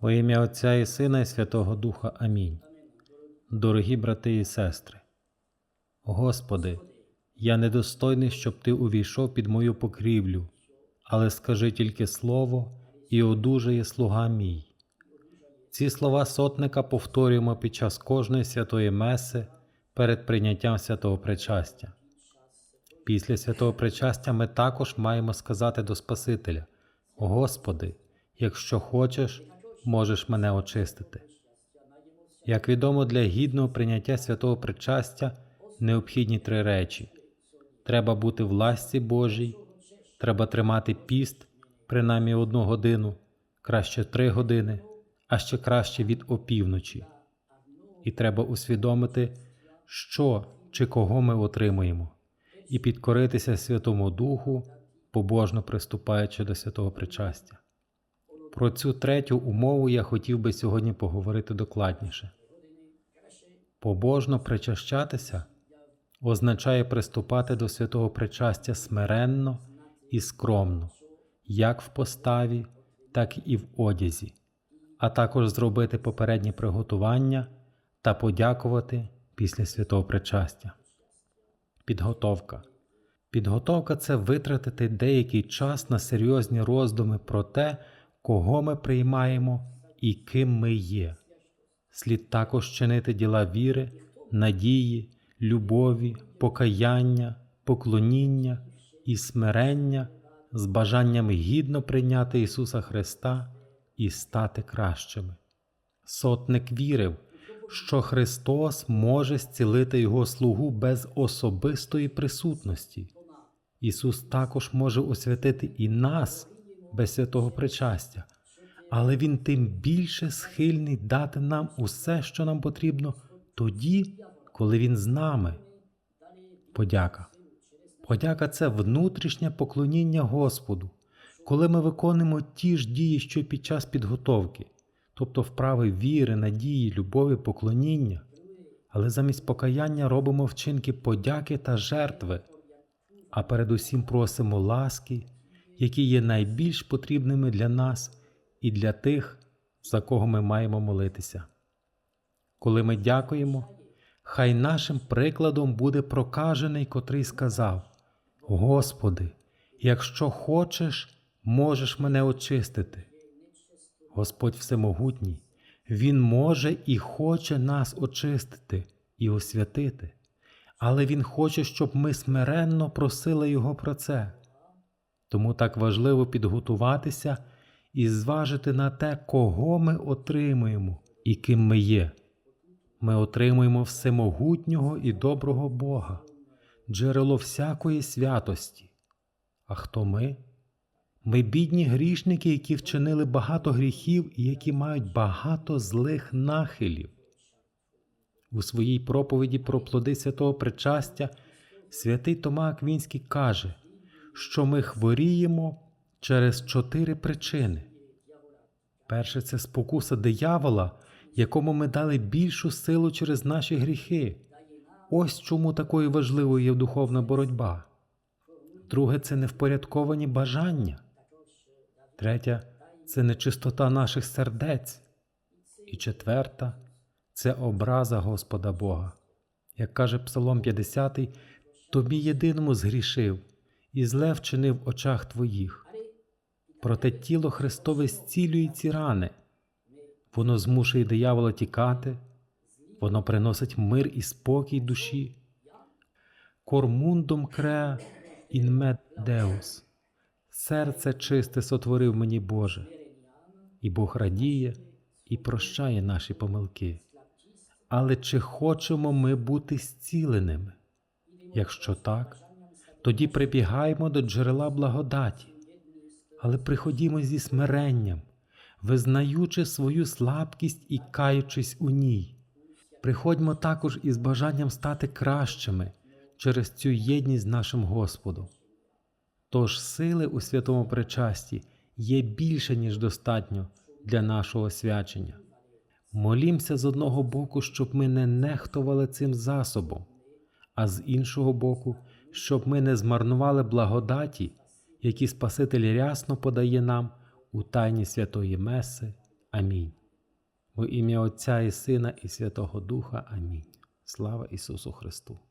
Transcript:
Во ім'я Отця і Сина і Святого Духа. Амінь. Дорогі брати і сестри, Господи, я недостойний, щоб Ти увійшов під мою покрівлю, але скажи тільки слово, і одужає слуга мій. Ці слова сотника повторюємо під час кожної святої меси перед прийняттям святого причастя. Після святого причастя ми також маємо сказати до Спасителя: Господи, якщо хочеш, можеш мене очистити. Як відомо, для гідного прийняття святого причастя необхідні три речі: треба бути в ласці Божій, треба тримати піст принаймні одну годину, краще три години, а ще краще від опівночі. І треба усвідомити, що чи кого ми отримуємо, і підкоритися Святому Духу, побожно приступаючи до святого причастя. Про цю третю умову я хотів би сьогодні поговорити докладніше. Побожно причащатися означає приступати до святого причастя смиренно і скромно, як в поставі, так і в одязі, а також зробити попередні приготування та подякувати після святого причастя. Підготовка. Підготовка це витратити деякий час на серйозні роздуми про те, кого ми приймаємо і ким ми є. Слід також чинити діла віри, надії, любові, покаяння, поклоніння і смирення з бажанням гідно прийняти Ісуса Христа і стати кращими. Сотник вірив, що Христос може зцілити Його слугу без особистої присутності. Ісус також може освятити і нас без святого причастя, але Він тим більше схильний дати нам усе, що нам потрібно, тоді, коли Він з нами. Подяка. Подяка це внутрішнє поклоніння Господу, коли ми виконуємо ті ж дії, що під час підготовки, тобто вправи віри, надії, любові, поклоніння, але замість покаяння робимо вчинки подяки та жертви, а передусім просимо ласки, які є найбільш потрібними для нас і для тих, за кого ми маємо молитися. Коли ми дякуємо, хай нашим прикладом буде прокажений, котрий сказав: Господи, якщо хочеш, можеш мене очистити. Господь Всемогутній, Він може і хоче нас очистити і освятити, але Він хоче, щоб ми смиренно просили Його про це. Тому так важливо підготуватися і зважити на те, кого ми отримуємо і ким ми є. Ми отримуємо всемогутнього і доброго Бога, джерело всякої святості. А хто ми? Ми бідні грішники, які вчинили багато гріхів і які мають багато злих нахилів. У своїй проповіді про плоди святого причастя святий Тома Аквінський каже, що ми хворіємо через чотири причини. Перше це спокуса диявола, якому ми дали більшу силу через наші гріхи. Ось чому такою важливою є духовна боротьба. Друге це невпорядковані бажання. Третя це нечистота наших сердець. І четверта це образа Господа Бога. Як каже Псалом 50, тобі єдиному згрішив і зле вчинив в очах твоїх. Проте тіло Христове зцілює ці рани, воно змушує диявола тікати, воно приносить мир і спокій душі. Кормундум креа in me Deus. Серце чисте сотворив мені Боже, і Бог радіє і прощає наші помилки. Але чи хочемо ми бути зціленими? Якщо так, тоді прибігаємо до джерела благодаті, але приходімо зі смиренням, визнаючи свою слабкість і каючись у ній. Приходьмо також із бажанням стати кращими через цю єдність з нашим Господом. Тож сили у святому причасті є більше, ніж достатньо для нашого освячення. Молімося з одного боку, щоб ми не нехтували цим засобом, а з іншого боку, щоб ми не змарнували благодаті, які Спаситель рясно подає нам у тайні святої Меси Амінь. Во ім'я Отця і Сина і Святого Духа. Амінь. Слава Ісусу Христу!